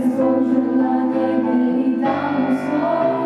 Схоже на тебе і там слово.